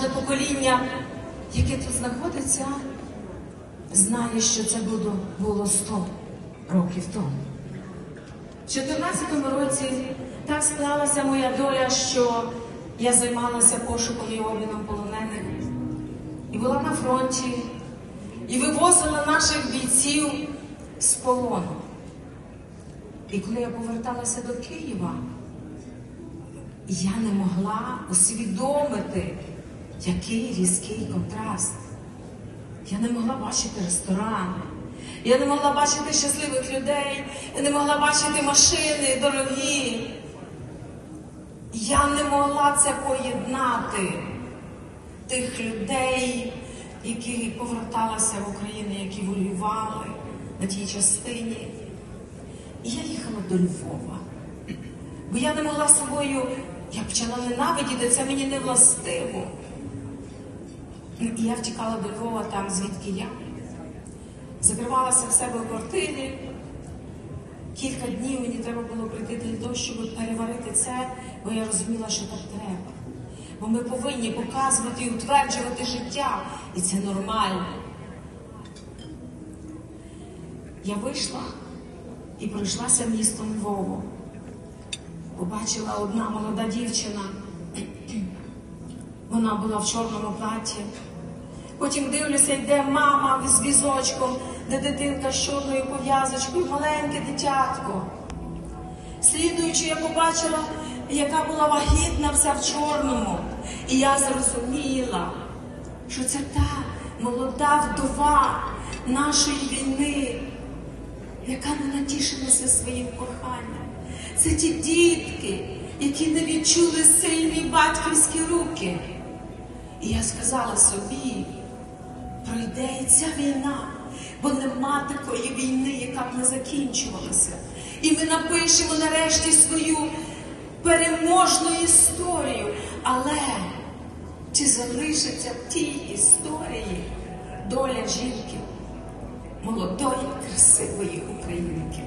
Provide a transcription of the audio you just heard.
кожне покоління, яке тут знаходиться, знає, що це було, було 100 років тому. В 14-му році так склалася моя доля, що я займалася пошуком і обміном полонених. І була на фронті, і вивозила наших бійців з полону. І коли я поверталася до Києва, я не могла усвідомити, який різкий контраст. Я не могла бачити ресторани, я не могла бачити щасливих людей, я не могла бачити машини дорогі. Я не могла це поєднати тих людей, які поверталися в Україну, які воювали на тій частині. І я їхала до Львова. Бо я не могла собою, я почала ненавидіти, це мені не властиво. Я втікала до Львова там, звідки я. Закривалася в себе в квартирі. Кілька днів мені треба було прийти для того, щоб переварити це, бо я розуміла, що так треба. Бо ми повинні показувати і утверджувати життя, і це нормально. Я вийшла і пройшлася містом Львову. Побачила одна молода дівчина. Вона була в чорному платі. Потім дивлюся, йде мама з візочком, де дитинка з чорною пов'язочкою, маленьке дитятко. Слідуючи, я побачила, яка була вагітна вся в чорному. І я зрозуміла, що це та молода вдова нашої війни, яка не натішилася своїм коханням. Це ті дітки, які не відчули сильні батьківські руки. І я сказала собі, пройде і ця війна, бо нема такої війни, яка б не закінчувалася. І ми напишемо нарешті свою переможну історію. Але чи залишиться в тій історії доля жінки, молодої, красивої українки?